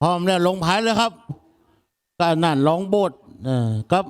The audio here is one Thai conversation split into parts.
พร้อมแล้วลงพายเลยครับก็นั่นลองโบดเออครับ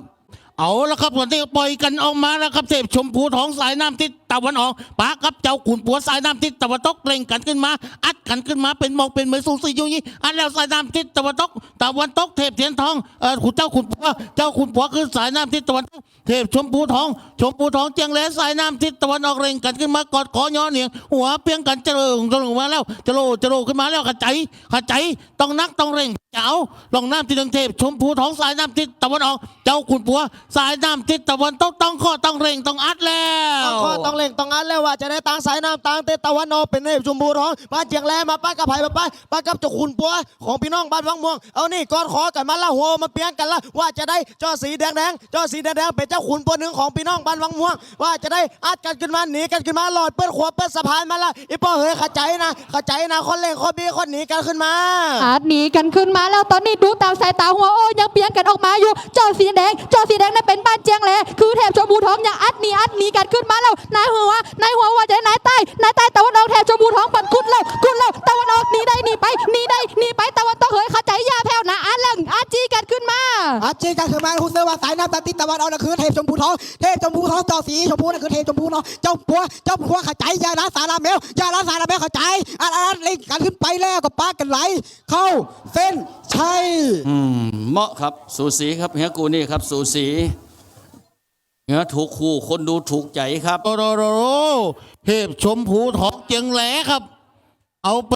เอาละครับวันนี้ปล่อยกันออกมาแล้วครับเทพชมพูท้องสายน้ำติด ตะวันออกปากับเจ้าขุนปัวสายน้ำทิศตะวันตกเล่งกันขึ้นมา อัดกันขึ้นมาเป็นมองเป็นเหมือนสูสีอยู่นี้อันแล้วสายน้ำทิศตะวันตกตะวันตกเทพเทียนทองเออขุนเจ้าขุนปัวเจ้าขุนปัวคือสายน้ำทิศตะวันตกเทพชมพูทอง ชมพูทองเจียงแหลสายน้ำทิศตะวันออกเร่งกันขึ้นมากอดคอย่อนเหนียงหัวเพียงกันเจริญจริญมาแล้วเจโลเจโลขึ้นมาแล้วขจายขจายต้องนักต้องเร่งเจ้าลองน้ำที่หนึ่งเทพ ชมพูทองสายน้ำทิศตะวันออก เจ้าขุนปัว สายน้ำทิศตะวันตกต้องข้อต้องเร่งต้องอัดแล้วต้องข้อต้องเล่งต้องอันแล้วว่าจะได้ตังสายน้ำตังเตตะวันออเป็นเนบชมพูร้องบ้านเจียงแลมาป้ากับไผ่มาป้าป้ากับจ้าขุนปัวของพี่น้องบ้านวังม่วงเอานี่กอดขอกันมาละหัวมาเปียงกันละว่าจะได้จอสีแดงแดงจอสีแดงแดงเป็นเจ้าขุนปัวหนึ่งของพี่น้องบ้านวังม่วง ว่าจะได้อัดกันขึ้นมาหนีกันขึ้นมาหลอดเปิดขวบเปิดสะพานมาละอีป้อเฮ้ยขจายนะขจายนะคนเล่งคนบีคนหนีกันขึ้นมาอาจหนีกันขึ้นมาแล้วตอนนี้ดูตามสายตาหัวโอ้ยยังเปียงกันออกมาอยู่จอสีแดงจอสีแดงนั่นเป็นบ้านเจียงแหลคือเทพชมพูทองยังอัดหนีอัดหนีกันขึ้นมาแล้วนายหัวนายหัวว่าจะนายใต้นายใต้ตะวันออกเทพชมพูทองปัดกุดแล้วกุดแล้วตะวันออกหนีได้หนีไปหนีได้หนีไปตะวันตกเฮ้ยเข้าใจยาแผ่วนะอัดเรื่องอัดจีกันขึ้นมา อาชีพการคือมาคุณเสือว่าสายน้ำตาติดตะวันออกนั่นคือเทพชมพูทองเทพชมพูทองจอสีชมพูนั่นคือเทพชมพูเนาะเจ้าปัวเจ้าปัวขจายยาลาสาราแมวยาลาสาราแมวขจายอันอันเล่นกันขึ้นไปแล้วก็ปากันไหลเข้าเส้นชัยอืมเหมาะครับสูสีครับเฮียกูนี่ครับสูสี เฮียถูกคู่คนดูถูกใจครับ โรโรโรเทพชมพูทองเจียงแหลครับ เอาไป